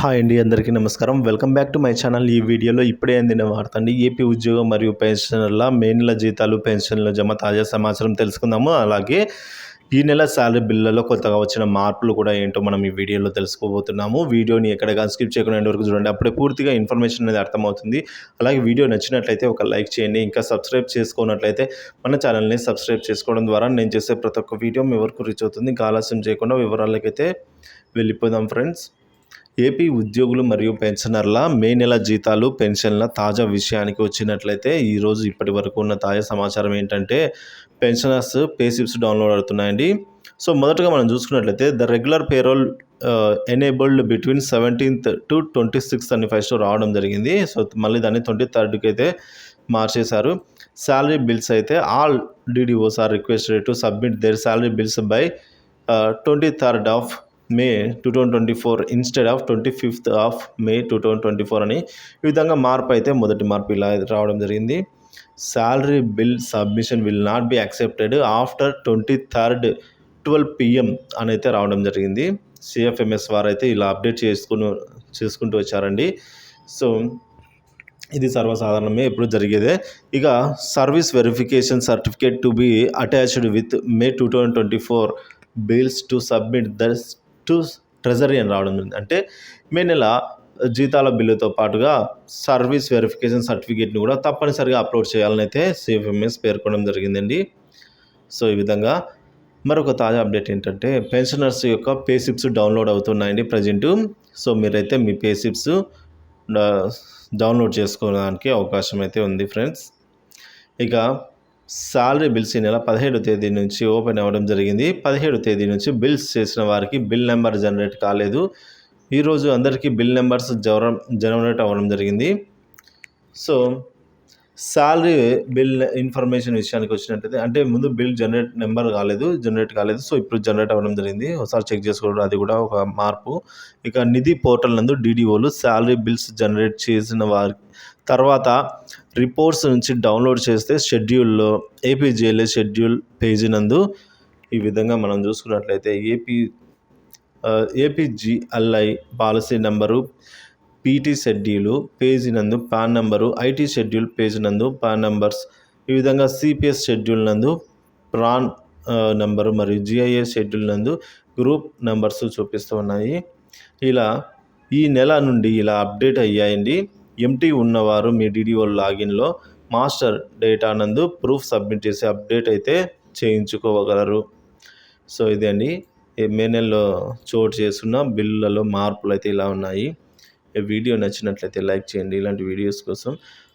Hi అండి అందరికీ నమస్కారం. Welcome back to my channel. ఈ వీడియోలో ఇప్పుడే అందిన వార్త అండి ఏపీ ఉద్యోగం మరియు పెన్షనర్ల మే నెల జీతాలు పెన్షన్ల జమ తాజా సమాచారం తెలుసుకుందాము. అలాగే ఈ నెల శాలరీ బిల్లలో కొత్తగా వచ్చిన మార్పులు కూడా ఏంటో మనం ఈ వీడియోలో తెలుసుకోబోతున్నాము. వీడియోని ఎక్కడగా స్కిప్ చేయకుండా ఎండ్ వరకు చూడండి అప్పుడే పూర్తిగా ఇన్ఫర్మేషన్ అనేది అర్థమవుతుంది. అలాగే వీడియో నచ్చినట్లయితే ఒక లైక్ చేయండి ఇంకా సబ్స్క్రైబ్ చేసుకున్నట్లయితే మన ఛానల్ని సబ్స్క్రైబ్ చేసుకోవడం ద్వారా నేను చేసే ప్రతి ఒక్క వీడియో మీ వరకు రీచ్ అవుతుంది. ఇంకా ఆలస్యం చేయకుండా వివరాలకైతే వెళ్ళిపోదాం ఫ్రెండ్స్. ఏపీ ఉద్యోగులు మరియు పెన్షనర్ల మే నెల జీతాలు పెన్షన్ల తాజా విషయానికి వచ్చినట్లయితే ఈరోజు ఇప్పటి వరకు ఉన్న తాజా సమాచారం ఏంటంటే పెన్షనర్స్ పే స్లిప్స్ డౌన్లోడ్ అవుతున్నాయండి. సో మొదటగా మనం చూసుకున్నట్లయితే the regular payroll enabled between seventeenth to twenty sixth అని ఫస్ట్ రావడం జరిగింది. సో మళ్ళీ దాన్ని ట్వంటీ థర్డ్కి అయితే మార్చేశారు. శాలరీ బిల్స్ అయితే all DDOs are requested to submit their salary bills by twenty third of May two thousand twenty four instead of twenty fifth of May two thousand twenty four అని ఈ విధంగా మార్పు అయితే మొదటి మార్పు ఇలా రావడం జరిగింది. Salary bill submission will not be accepted after twenty third twelve PM అని అయితే రావడం జరిగింది. సిఎఫ్ఎంఎస్ వారు అయితే ఇలా అప్డేట్ చేసుకుని చేసుకుంటూ వచ్చారండి. సో ఇది సర్వసాధారణమే ఎప్పుడు జరిగేదే. ఇక service verification certificate to be attached with May two thousand twenty four bills to submit the to treasury అని రావడం జరిగింది. అంటే మే నెల జీతాల బిల్లుతో పాటుగా సర్వీస్ వెరిఫికేషన్ సర్టిఫికేట్ని కూడా తప్పనిసరిగా అప్లోడ్ చేయాలని అయితే సిఎఫ్ఎంఎస్ పేర్కొనడం జరిగిందండి. సో ఈ విధంగా మరొక తాజా అప్డేట్ ఏంటంటే పెన్షనర్స్ యొక్క పేసిప్స్ డౌన్లోడ్ అవుతున్నాయండి ప్రజెంటు. సో మీరైతే మీ పేసిప్స్ డౌన్లోడ్ చేసుకోవడానికి అవకాశం అయితే ఉంది ఫ్రెండ్స్. ఇక సాలరీ బిల్స్ ఈ నెల పదిహేడు తేదీ నుంచి ఓపెన్ అవ్వడం జరిగింది. పదిహేడు తేదీ నుంచి బిల్స్ చేసిన వారికి బిల్ నెంబర్ జనరేట్ కాలేదు. ఈరోజు అందరికీ బిల్ నెంబర్స్ జవరం జనరేట్ అవ్వడం జరిగింది. సో శాలరీ బిల్ ఇన్ఫర్మేషన్ విషయానికి వచ్చినట్టయితే అంటే ముందు బిల్ జనరేట్ నెంబర్ కాలేదు జనరేట్ కాలేదు. సో ఇప్పుడు జనరేట్ అవ్వడం జరిగింది. ఒకసారి చెక్ చేసుకోవడం అది కూడా ఒక మార్పు. ఇక నిధి పోర్టల్ నందు డీడీఓలు శాలరీ బిల్స్ జనరేట్ చేసిన వారి తర్వాత రిపోర్ట్స్ నుంచి డౌన్లోడ్ చేస్తే షెడ్యూల్లో ఏపీజేఎల్ఏ షెడ్యూల్ పేజీ నందు ఈ విధంగా మనం చూసుకున్నట్లయితే AP APGLI policy number PT schedule page నందు PAN number IT schedule page నందు పాన్ నెంబర్స్ ఈ విధంగా సిపిఎస్ షెడ్యూల్ నందు ప్రాన్ నెంబరు మరియు జిఐఏ షెడ్యూల్ నందు గ్రూప్ నెంబర్స్ చూపిస్తూ ఉన్నాయి. ఇలా ఈ నెల నుండి ఇలా అప్డేట్ అయ్యాయండి. ఎంటీ ఉన్నవారు మీ డిడిఓ లాగిన్లో మాస్టర్ డేటా నందు ప్రూఫ్ సబ్మిట్ చేసి అప్డేట్ అయితే చేయించుకోగలరు. సో ఇదండి. మే నెలలో చోటు చేస్తున్న బిల్లులలో మార్పులు అయితే ఇలా ఉన్నాయి. వీడియో నచ్చినట్లయితే లైక్ చేయండి. ఇలాంటి వీడియోస్ కోసం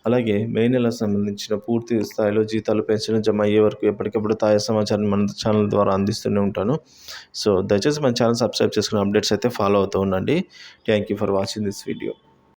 అలాగే మే నెలకు సంబంధించిన పూర్తి స్థాయిలో జీతాలు పెన్షన్ జమ అయ్యే వరకు ఎప్పటికప్పుడు తాజా సమాచారం మన ఛానల్ ద్వారా అందిస్తూనే ఉంటాను. సో దయచేసి మన ఛానల్ సబ్స్క్రైబ్ చేసుకుని అప్డేట్స్ అయితే ఫాలో అవుతూ ఉండండి. Thank you for watching this video.